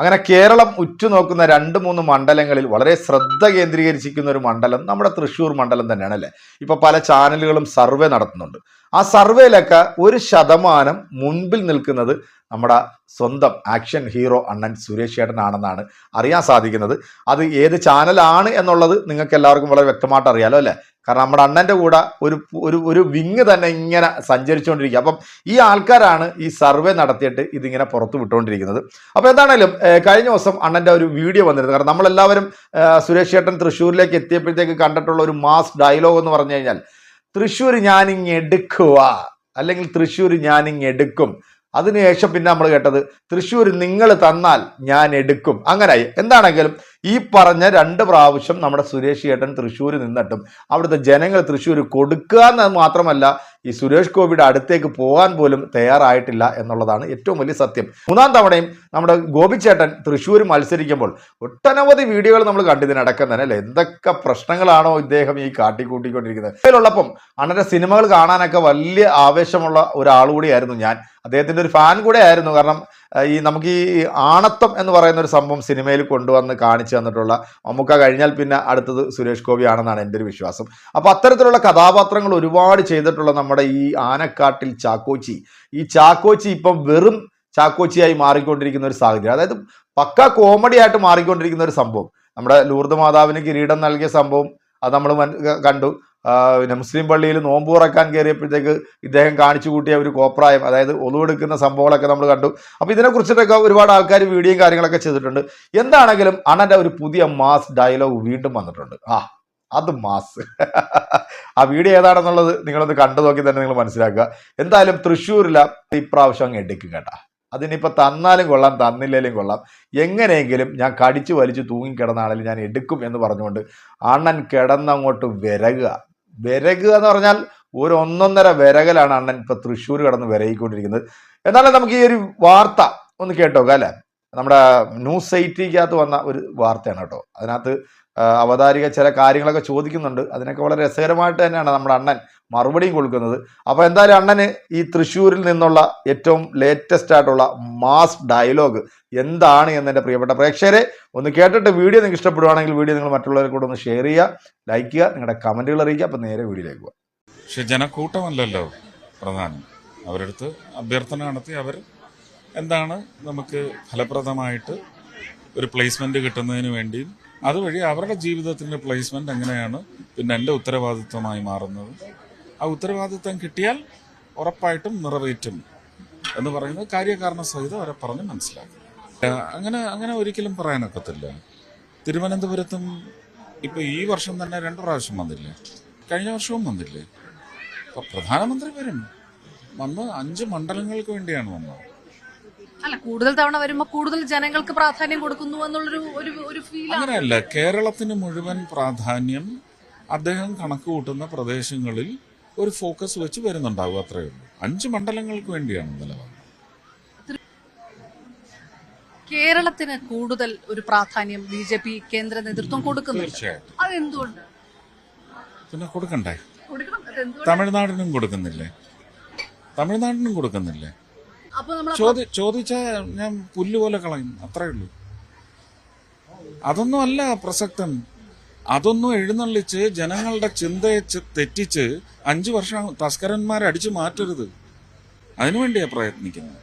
അങ്ങനെ കേരളം ഉറ്റുനോക്കുന്ന രണ്ട് മൂന്ന് മണ്ഡലങ്ങളിൽ വളരെ ശ്രദ്ധ കേന്ദ്രീകരിച്ചിരിക്കുന്ന ഒരു മണ്ഡലം നമ്മുടെ തൃശ്ശൂർ മണ്ഡലം തന്നെയാണ് അല്ലേ? ഇപ്പൊ പല ചാനലുകളും സർവേ നടത്തുന്നുണ്ട്. ആ സർവേയിലൊക്കെ ഒരു ശതമാനം മുൻപിൽ നിൽക്കുന്നത് നമ്മുടെ സ്വന്തം ആക്ഷൻ ഹീറോ അണ്ണൻ സുരേഷ് ചേട്ടനാണെന്നാണ് അറിയാൻ സാധിക്കുന്നത്. അത് ഏത് ചാനലാണ് എന്നുള്ളത് നിങ്ങൾക്ക് എല്ലാവർക്കും വളരെ വ്യക്തമായിട്ട് അറിയാലോ അല്ലേ? കാരണം നമ്മുടെ അണ്ണന്റെ കൂടെ ഒരു ഒരു ഒരു വിങ് തന്നെ ഇങ്ങനെ സഞ്ചരിച്ചുകൊണ്ടിരിക്കുക. അപ്പം ഈ ആൾക്കാരാണ് ഈ സർവേ നടത്തിയിട്ട് ഇതിങ്ങനെ പുറത്തു വിട്ടുകൊണ്ടിരിക്കുന്നത്. അപ്പോൾ എന്താണേലും കഴിഞ്ഞ ദിവസം അണ്ണന്റെ ഒരു വീഡിയോ വന്നിരുന്നു. കാരണം നമ്മളെല്ലാവരും സുരേഷ് ചേട്ടൻ തൃശ്ശൂരിലേക്ക് എത്തിയപ്പോഴത്തേക്ക് കണ്ടിട്ടുള്ള ഒരു മാസ് ഡയലോഗ് എന്ന് പറഞ്ഞു കഴിഞ്ഞാൽ തൃശ്ശൂർ ഞാനിങ് എടുക്കുക അല്ലെങ്കിൽ തൃശ്ശൂർ ഞാനിങ് എടുക്കും. അതിനുശേഷം പിന്നെ നമ്മൾ കേട്ടത് തൃശ്ശൂർ നിങ്ങൾ തന്നാൽ ഞാൻ എടുക്കും. അങ്ങനായി. എന്താണെങ്കിലും ഈ പറഞ്ഞ രണ്ട് പ്രാവശ്യം നമ്മുടെ സുരേഷ് ഏട്ടൻ തൃശ്ശൂർ നിന്നിട്ടും അവിടുത്തെ ജനങ്ങൾ തൃശ്ശൂർ കൊടുക്കുക എന്നത് മാത്രമല്ല ഈ സുരേഷ് ഗോപിയുടെ അടുത്തേക്ക് പോകാൻ പോലും തയ്യാറായിട്ടില്ല എന്നുള്ളതാണ് ഏറ്റവും വലിയ സത്യം. മൂന്നാം തവണയും നമ്മുടെ ഗോപിച്ചേട്ടൻ തൃശ്ശൂർ മത്സരിക്കുമ്പോൾ ഒട്ടനവധി വീഡിയോകൾ നമ്മൾ കണ്ടിതിനടക്കം തന്നെ അല്ലേ? എന്തൊക്കെ പ്രശ്നങ്ങളാണോ ഇദ്ദേഹം ഈ കാട്ടിക്കൂട്ടിക്കൊണ്ടിരിക്കുന്നത്? അതിലുള്ളപ്പം അണ്ണന്റെ സിനിമകൾ കാണാനൊക്കെ വലിയ ആവേശമുള്ള ഒരാൾ കൂടിയായിരുന്നു ഞാൻ. അദ്ദേഹത്തിന്റെ ഒരു ഫാൻ കൂടെ ആയിരുന്നു. കാരണം ഈ നമുക്ക് ഈ ആണത്തം എന്ന് പറയുന്ന ഒരു സംഭവം സിനിമയിൽ കൊണ്ടുവന്ന് കാണിച്ചു തന്നിട്ടുള്ള മമ്മൂക്ക കഴിഞ്ഞാൽ പിന്നെ അടുത്തത് സുരേഷ് ഗോപി ആണെന്നാണ് എന്റെ ഒരു വിശ്വാസം. അപ്പോൾ അത്തരത്തിലുള്ള കഥാപാത്രങ്ങൾ ഒരുപാട് ചെയ്തിട്ടുള്ള നമ്മുടെ ഈ ആനക്കാട്ടിൽ ചാക്കോച്ചി. ഈ ചാക്കോച്ചി ഇപ്പം വെറും ചാക്കോച്ചിയായി മാറിക്കൊണ്ടിരിക്കുന്ന ഒരു സാഹചര്യം. അതായത് പക്ക കോമഡി ആയിട്ട് മാറിക്കൊണ്ടിരിക്കുന്ന ഒരു സംഭവം. നമ്മുടെ ലൂർദ് മാതാവിന് കിരീടം നൽകിയ സംഭവം അത് നമ്മൾ കണ്ടു. പിന്നെ മുസ്ലിം പള്ളിയിൽ നോമ്പ് തുറക്കാൻ കയറിയപ്പോഴത്തേക്ക് ഇദ്ദേഹം കാണിച്ചു കൂട്ടിയ ഒരു കോപ്രായം അതായത് ഒതുവെടുക്കുന്ന സംഭവങ്ങളൊക്കെ നമ്മൾ കണ്ടു. അപ്പോൾ ഇതിനെക്കുറിച്ചിട്ടൊക്കെ ഒരുപാട് ആൾക്കാർ വീഡിയോയും കാര്യങ്ങളൊക്കെ ചെയ്തിട്ടുണ്ട്. എന്താണെങ്കിലും അണ്ണന്റെ ഒരു പുതിയ മാസ് ഡയലോഗ് വീണ്ടും വന്നിട്ടുണ്ട്. ആ അത് മാസ്. ആ വീഡിയോ ഏതാണെന്നുള്ളത് നിങ്ങളൊന്ന് കണ്ടു നോക്കി തന്നെ നിങ്ങൾ മനസ്സിലാക്കുക. എന്തായാലും തൃശ്ശൂരില ഇപ്രാവശ്യം അങ്ങ് എടുക്കും കേട്ടാ. അതിനിപ്പോൾ തന്നാലും കൊള്ളാം തന്നില്ലേലും കൊള്ളാം. എങ്ങനെയെങ്കിലും ഞാൻ കടിച്ചു വലിച്ചു തൂങ്ങിക്കിടന്നാണെങ്കിലും ഞാൻ എടുക്കും എന്ന് പറഞ്ഞുകൊണ്ട് അണ്ണൻ കിടന്നങ്ങോട്ട് വിരകുക. വിരകുക എന്ന് പറഞ്ഞാൽ ഒരു ഒന്നൊന്നര വിരകലാണ് അണ്ണൻ ഇപ്പൊ തൃശ്ശൂർ കടന്ന് വിരകിക്കൊണ്ടിരിക്കുന്നത്. എന്നാലും നമുക്ക് ഈ ഒരു വാർത്ത ഒന്ന് കേട്ടോക്കാം അല്ലെ? നമ്മുടെ ന്യൂസ് സൈറ്റിക്കകത്ത് വന്ന ഒരു വാർത്തയാണ് കേട്ടോ. അതിനകത്ത് അവതാരിക ചില കാര്യങ്ങളൊക്കെ ചോദിക്കുന്നുണ്ട്. അതിനൊക്കെ വളരെ രസകരമായിട്ട് തന്നെയാണ് നമ്മുടെ അണ്ണൻ മറുപടിയും കൊടുക്കുന്നത്. അപ്പോൾ എന്തായാലും അണ്ണന് ഈ തൃശ്ശൂരിൽ നിന്നുള്ള ഏറ്റവും ലേറ്റസ്റ്റ് ആയിട്ടുള്ള മാസ് ഡയലോഗ് എന്താണ് എന്ന് എന്റെ പ്രിയപ്പെട്ട പ്രേക്ഷകരെ ഒന്ന് കേട്ടിട്ട് വീഡിയോ നിങ്ങൾക്ക് ഇഷ്ടപ്പെടുവാണെങ്കിൽ വീഡിയോ നിങ്ങൾ മറ്റുള്ളവരെ കൂടെ ഒന്ന് ഷെയർ ചെയ്യുക ലൈക്ക് ചെയ്യുക നിങ്ങളുടെ കമന്റുകൾ അറിയിക്കുക അപ്പോൾ നേരെ വീഡിയോയിലേക്ക് പോകാം. പക്ഷെ ജനക്കൂട്ടമല്ലല്ലോ പ്രധാനം. അവരടുത്ത് അഭ്യർത്ഥന നടത്തി അവർ എന്താണ് നമുക്ക് ഫലപ്രദമായിട്ട് ഒരു പ്ലേസ്മെന്റ് കിട്ടുന്നതിന് വേണ്ടിയും അതുവഴി അവരുടെ ജീവിതത്തിന്റെ പ്ലേസ്മെന്റ് എങ്ങനെയാണ്? പിന്നെ എന്റെ ഉത്തരവാദിത്വമായി മാറുന്നത്. ആ ഉത്തരവാദിത്വം കിട്ടിയാൽ ഉറപ്പായിട്ടും നിറവേറ്റും എന്ന് പറയുന്നത് കാര്യകാരണ സഹിതം അവരെ പറഞ്ഞ് മനസ്സിലാക്കും. അങ്ങനെ അങ്ങനെ ഒരിക്കലും പറയാനൊക്കത്തില്ല. തിരുവനന്തപുരത്തും ഇപ്പൊ ഈ വർഷം തന്നെ രണ്ടു പ്രാവശ്യം വന്നില്ലേ? കഴിഞ്ഞ വർഷവും വന്നില്ലേ? അപ്പൊ പ്രധാനമന്ത്രി വരും. വന്ന് അഞ്ച് മണ്ഡലങ്ങൾക്ക് വേണ്ടിയാണ് വന്നത്. അല്ല കൂടുതൽ തവണ വരുമ്പോ കൂടുതൽ ജനങ്ങൾക്ക് പ്രാധാന്യം കൊടുക്കുന്നു എന്നുള്ളൊരു ഒരു ഒരു ഫീൽ അങ്ങനെയല്ല കേരളത്തിന് മുഴുവൻ പ്രാധാന്യം അദ്ദേഹം കണക്ക് കൂട്ടുന്ന പ്രദേശങ്ങളിൽ ഒരു ഫോക്കസ് വെച്ച് വരുന്നുണ്ടാവും അത്രയേ ഉള്ളൂ. അഞ്ച് മണ്ഡലങ്ങൾക്ക് വേണ്ടിയാണ് നിലവാരം കേരളത്തിന് കൂടുതൽ ഒരു പ്രാധാന്യം ബി ജെ പി കേന്ദ്ര നേതൃത്വം കൊടുക്കുന്നു തീർച്ചയായിട്ടും. അതെന്തുകൊണ്ട്? പിന്നെ കൊടുക്കണ്ടേ? തമിഴ്നാടിനും കൊടുക്കുന്നില്ലേ? തമിഴ്നാടിനും കൊടുക്കുന്നില്ലേ? ചോദി ചോദിച്ച ഞാൻ പുല്ല് പോലെ കളയും അത്രേ ഉള്ളൂ. അതൊന്നും അല്ല പ്രസക്തം അതൊന്നും എഴുന്നള്ളിച്ച് ജനങ്ങളുടെ ചിന്തയെ തെറ്റിച്ച് അഞ്ചു വർഷം തസ്കരന്മാരെ അടിച്ചു മാറ്റരുത്. അതിനുവേണ്ടിയാ പ്രയത്നിക്കുന്നത്.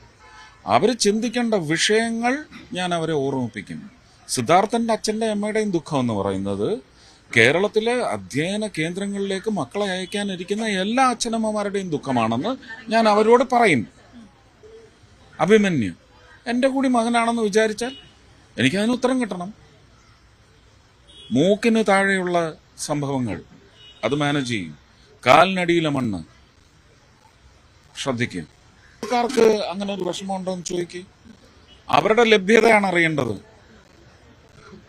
അവർ ചിന്തിക്കേണ്ട വിഷയങ്ങൾ ഞാൻ അവരെ ഓർമ്മിപ്പിക്കും. സിദ്ധാർത്ഥന്റെ അച്ഛന്റെ അമ്മയുടെയും ദുഃഖം എന്ന് പറയുന്നത് കേരളത്തിലെ അധ്യയന കേന്ദ്രങ്ങളിലേക്ക് മക്കളെ അയക്കാനിരിക്കുന്ന എല്ലാ അച്ഛനമ്മമാരുടെയും ദുഃഖമാണെന്ന് ഞാൻ അവരോട് പറയും. അഭിമന്യു. എന്റെ കൂടി മകനാണെന്ന് വിചാരിച്ചാൽ എനിക്കതിന് ഉത്തരം കിട്ടണം. മൂക്കിന് താഴെയുള്ള സംഭവങ്ങൾ അത് മാനേജ് ചെയ്യും. കാലിനടിയിലെ മണ്ണ്. ശ്രദ്ധിക്കും. ആൾക്കാർക്ക് അങ്ങനെ ഒരു വിഷമമുണ്ടോ എന്ന് ചോദിക്കും. അവരുടെ ലഭ്യതയാണ് അറിയേണ്ടത്.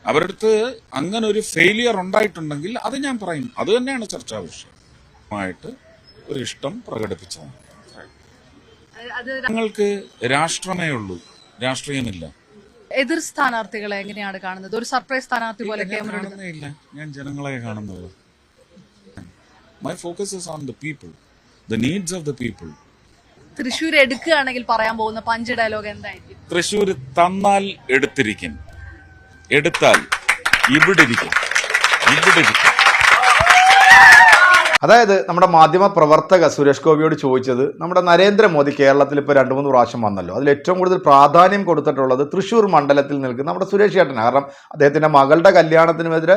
അവരുടെ അടുത്ത് അങ്ങനെ ഒരു ഫെയിലിയർ ഉണ്ടായിട്ടുണ്ടെങ്കിൽ അത് ഞാൻ പറയും. അത് തന്നെയാണ് ചർച്ചാ വിഷയമായിട്ട് ഒരു ഇഷ്ടം പ്രകടിപ്പിച്ചതാണ്. ഞങ്ങൾക്ക് രാഷ്ട്രമേ ഉള്ളൂ രാഷ്ട്രീയമില്ല. എതിർ സ്ഥാനാർത്ഥികളെ എങ്ങനെയാണ് കാണുന്നത്? ഒരു സർപ്രൈസ് സ്ഥാനാർത്ഥി പോലെ ഞാൻ ക്യാമറ കാണുന്നേ ഇല്ല. ഞാൻ ജനങ്ങളെ കാണുന്നത്. My focus on the people the needs of the people Thrissur എടുക്കുകയാണെങ്കിൽ പറയാൻ പോകുന്ന പഞ്ച് ഡയലോഗ് എന്തായിരിക്കും? തൃശ്ശൂർ തന്നാൽ എടുത്തിരിക്കും. എടുത്താൽ ഇവിടെ ഇരിക്കും. ഇവിടെ ഇരിക്കും. അതായത് നമ്മുടെ മാധ്യമ പ്രവർത്തക സുരേഷ് ഗോപിയോട് ചോദിച്ചത് നമ്മുടെ നരേന്ദ്രമോദി കേരളത്തിൽ ഇപ്പോൾ രണ്ട് മൂന്ന് പ്രാവശ്യം വന്നല്ലോ. അതിൽ ഏറ്റവും കൂടുതൽ പ്രാധാന്യം കൊടുത്തിട്ടുള്ളത് തൃശ്ശൂർ മണ്ഡലത്തിൽ നിൽക്കുന്ന നമ്മുടെ സുരേഷ് ചേട്ടനാണ്. കാരണം അദ്ദേഹത്തിന്റെ മകളുടെ കല്യാണത്തിനുമെതിരെ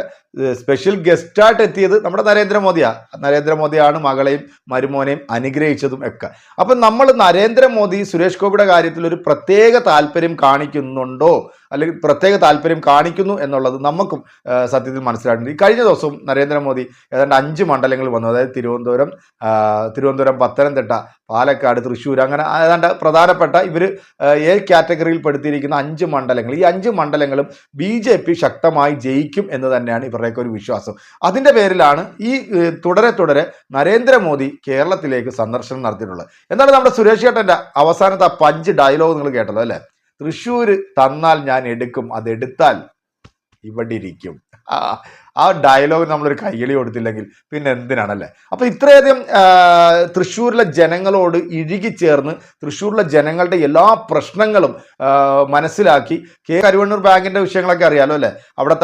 സ്പെഷ്യൽ ഗസ്റ്റായിട്ട് എത്തിയത് നമ്മുടെ നരേന്ദ്രമോദിയാണ് നരേന്ദ്രമോദിയാണ് മകളെയും മരുമോനെയും അനുഗ്രഹിച്ചതും ഒക്കെ. അപ്പം നമ്മൾ നരേന്ദ്രമോദി സുരേഷ് ഗോപിയുടെ കാര്യത്തിൽ ഒരു പ്രത്യേക താല്പര്യം കാണിക്കുന്നുണ്ടോ? അല്ലെങ്കിൽ പ്രത്യേക താല്പര്യം കാണിക്കുന്നു എന്നുള്ളത് നമുക്കും സത്യത്തിൽ മനസ്സിലായിട്ടുണ്ട്. ഈ കഴിഞ്ഞ ദിവസവും നരേന്ദ്രമോദി ഏതാണ്ട് അഞ്ച് മണ്ഡലങ്ങൾ വന്നു. അതായത് തിരുവനന്തപുരം തിരുവനന്തപുരം പത്തനംതിട്ട പാലക്കാട് തൃശ്ശൂർ അങ്ങനെ ഏതാണ്ട് പ്രധാനപ്പെട്ട ഇവർ എ കാറ്റഗറിയിൽ പെടുത്തിയിരിക്കുന്ന അഞ്ച് മണ്ഡലങ്ങൾ. ഈ അഞ്ച് മണ്ഡലങ്ങളും ബി ജെ പി ശക്തമായി ജയിക്കും എന്ന് തന്നെയാണ് ഇവരുടെയൊക്കെ ഒരു വിശ്വാസം. അതിന്റെ പേരിലാണ് ഈ തുടരെ തുടരെ നരേന്ദ്രമോദി കേരളത്തിലേക്ക് സന്ദർശനം നടത്തിയിട്ടുള്ളത്. എന്താണ് നമ്മുടെ സുരേഷ് ചേട്ടന്റെ അവസാനത്തെ ആ പഞ്ച് ഡയലോഗ് നിങ്ങൾ കേട്ടല്ലോ അല്ലേ? തൃശ്ശൂർ തന്നാൽ ഞാൻ എടുക്കും അത് എടുത്താൽ ഇവിടെ ഇരിക്കും ആ ഡയലോഗ് നമ്മളൊരു കയ്യളി കൊടുത്തില്ലെങ്കിൽ പിന്നെ എന്തിനാണല്ലേ? അപ്പൊ ഇത്രയധികം തൃശ്ശൂരിലെ ജനങ്ങളോട് ഇഴുകിച്ചേർന്ന് തൃശ്ശൂരിലെ ജനങ്ങളുടെ എല്ലാ പ്രശ്നങ്ങളും മനസ്സിലാക്കി കെ കരുവണ്ണൂർ ബാങ്കിന്റെ വിഷയങ്ങളൊക്കെ അറിയാലോ അല്ലേ? അവിടെ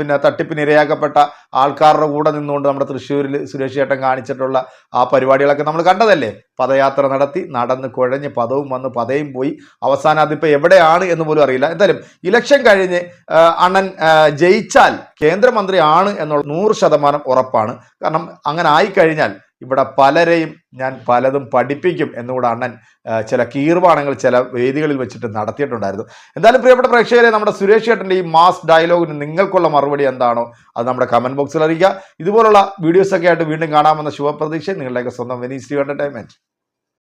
പിന്നെ തട്ടിപ്പിന് ഇരയാക്കപ്പെട്ട ആൾക്കാരുടെ കൂടെ നിന്നുകൊണ്ട് നമ്മുടെ തൃശ്ശൂരിൽ സുരേഷ് ചേട്ടൻ കാണിച്ചിട്ടുള്ള ആ പരിപാടികളൊക്കെ നമ്മൾ കണ്ടതല്ലേ? പദയാത്ര നടത്തി നടന്ന് കുഴഞ്ഞ് പദവും വന്ന് പതയും പോയി. അവസാനം അതിപ്പോൾ എവിടെയാണ് എന്ന് പോലും അറിയില്ല. എന്തായാലും ഇലക്ഷൻ കഴിഞ്ഞ് അണ്ണൻ ജയിച്ചാൽ കേന്ദ്രമന്ത്രിയാണ് എന്നുള്ള നൂറ് ശതമാനം ഉറപ്പാണ്. കാരണം അങ്ങനെ ആയിക്കഴിഞ്ഞാൽ ഇവിടെ പലരെയും ഞാൻ പലതും പഠിപ്പിക്കും എന്നുകൂടെ അണ്ണൻ ചില കീർവാണങ്ങൾ ചില വേദികളിൽ വെച്ചിട്ട് നടത്തിയിട്ടുണ്ടായിരുന്നു. എന്തായാലും പ്രിയപ്പെട്ട പ്രേക്ഷകരെ നമ്മുടെ സുരേഷ് ചേട്ടന്റെ ഈ മാസ് ഡയലോഗിന് നിങ്ങൾക്കുള്ള മറുപടി എന്താണോ അത് നമ്മുടെ കമന്റ് ബോക്സിൽ അറിയിക്കുക. ഇതുപോലുള്ള വീഡിയോസൊക്കെ ആയിട്ട് വീണ്ടും കാണാമെന്ന ശുഭപ്രതീക്ഷ. നിങ്ങളുടെയൊക്കെ സ്വന്തം വെനീസ് എന്റർടൈൻമെന്റ്